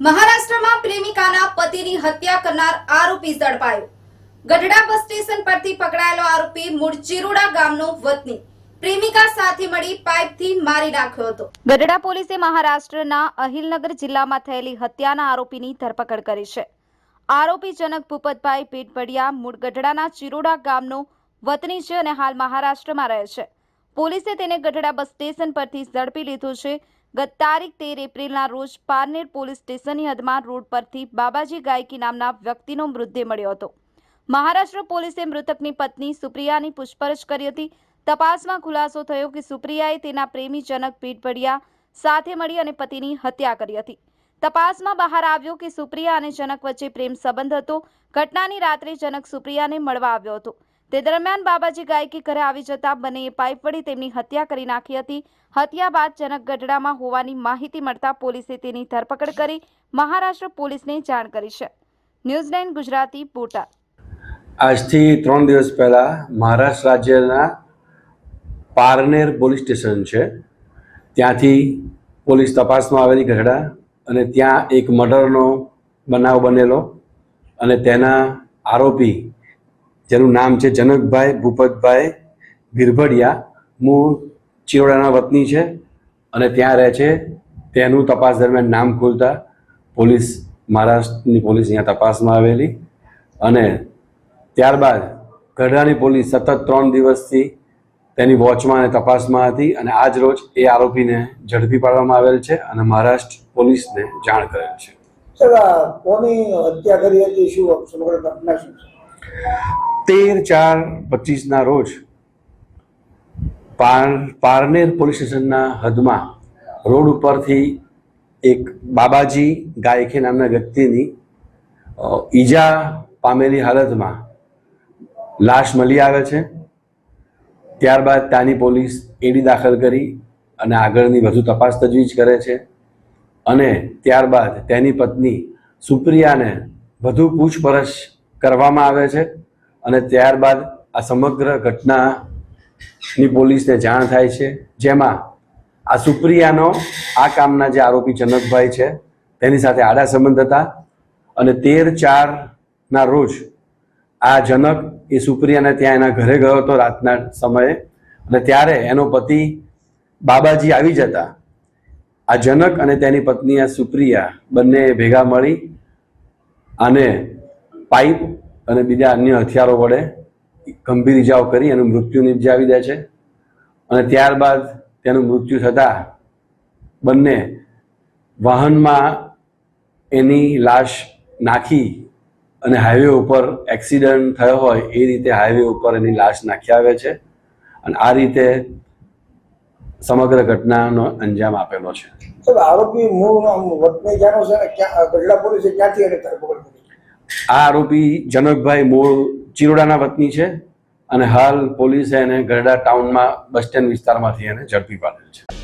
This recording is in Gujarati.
મહારાષ્ટ્રમાં પ્રેમિકાના પતિની હત્યા કરનાર આરોપી ઝડપાયો. ગઢડા બસ સ્ટેશન પરથી પકડાયેલો આરોપી મૂળ ચિરોડા ગામનો વતની. પ્રેમિકા સાથે મળી પાઇપથી મારી નાખ્યો હતો. ગઢડા પોલીસે મહારાષ્ટ્રના અહિલનગર જિલ્લામાં થયેલી હત્યાના આરોપીની ધરપકડ કરી છે. આરોપી જનક ભૂપતભાઈ મૂળ ગઢડાના ચિરોડા ગામનો વતની છે અને હાલ મહારાષ્ટ્રમાં રહે છે. પોલીસે તેને ગઢડા બસ સ્ટેશન પરથી ઝડપી લીધો છે ગત તારીખ તેર એપ્રિલના રોજ પારનેર પોલીસ સ્ટેશનની હદમાં રોડ પરથી બાબાજી ગાયકી નામના વ્યક્તિનો મૃતદેહ મળ્યો હતો. મહારાષ્ટ્ર પોલીસે મૃતકની પત્ની સુપ્રિયાની પૂછપરછ કરી હતી. તપાસમાં ખુલાસો થયો કે સુપ્રિયાએ તેના પ્રેમી જનક પીઠપડિયા સાથે મળી અને પતિની હત્યા કરી હતી. તપાસમાં બહાર આવ્યો કે સુપ્રિયા અને જનક વચ્ચે પ્રેમ સંબંધ હતો. ઘટનાની રાત્રે જનક સુપ્રિયાને મળવા આવ્યો હતો. તે દરમિયાન બાબાજી ગાયકી ઘરે આવી જતા બંનેએ પાઇપ વડે તેમની હત્યા કરી નાખી હતી. હત્યા બાદ જનક ગઢડામાં હોવાની માહિતી મળતા પોલીસે તેની ધરપકડ કરી મહારાષ્ટ્ર પોલીસને જાણ કરી છે. News nine Gujarati, Botad. આજથી ત્રણ દિવસ પહેલાં મહારાષ્ટ્ર રાજ્યના પારનેર પોલીસ સ્ટેશન છે. ત્યાંથી પોલીસ તપાસમાં આવેલી ગઢડા અને ત્યાં એક મર્ડરનો બનાવ બનેલો અને તેના આરોપી જેનું નામ છે જનકભાઈ ભૂપતભાઈ ભીરભડિયા મૂળ ચિરોડાના વતની છે અને ત્યાં રહે છે. તેનું તપાસ દરમિયાન નામ ખુલતા પોલીસ મહારાષ્ટ્રની પોલીસ અહીંયા તપાસમાં આવેલી અને ત્યારબાદ ગઢડાની પોલીસ સતત ત્રણ દિવસથી તેની વોચમાં અને તપાસમાં હતી અને આજ રોજ એ આરોપીને ઝડપી પાડવામાં આવેલ છે અને મહારાષ્ટ્ર પોલીસને જાણ કરેલ છે. કોની હત્યા તેર ચાર પચીસના રોજ પાર, પારનેર પોલીસ સ્ટેશનના હદમાં રોડ ઉપરથી એક બાબાજી ગાયકે નામના વ્યક્તિની ઈજા પામેલી હાલતમાં લાશ મળી આવે છે. ત્યારબાદ ત્યાંની પોલીસ એડી દાખલ કરી અને આગળની વધુ તપાસ તજવીજ કરે છે અને ત્યારબાદ તેની પત્ની સુપ્રિયાને વધુ પૂછપરછ કરવામાં આવે છે. અને ત્યારબાદ આ સમગ્ર ઘટનાની પોલીસને જાણ થાય છે. જેમાં આ સુપ્રિયાનો આ કામના જે આરોપી જનકભાઈ છે, તેની સાથે આડા સંબંધ હતા અને તેર ચારના રોજ આ જનક એ સુપ્રિયાને ત્યાં એના ઘરે ગયો હતો રાતના સમયે. અને ત્યારે એનો પતિ બાબાજી આવી જતા. આ જનક અને તેની પત્ની આ સુપ્રિયા બંને ભેગા મળી અને પાઇપ અને બીજા અન્ય હથિયારો વડે ગંભીર ઇજાઓ કરી એનું મૃત્યુ નિપજાવી દે છે. અને ત્યારબાદ તેનું મૃત્યુ થતાં બંને વાહનમાં એની લાશ નાખી અને હાઈવે ઉપર એક્સિડન્ટ થયો હોય એ રીતે હાઈવે ઉપર એની લાશ નાખી આવે છે અને આ રીતે સમગ્ર ઘટનાનો અંજામ આપેલો છે. આરોપી મૂળ વતની જાણો છે ક્યાં, ગઢડા પોલીસે ક્યાંથી એને ધરપકડ કરી? આ આરોપી જનકભાઈ મૂળ ચિરોડાના વતની છે અને હાલ પોલીસે એને ગરડા ટાઉનમાં બસ સ્ટેન્ડ વિસ્તારમાંથી એને ઝડપી પાડેલ છે.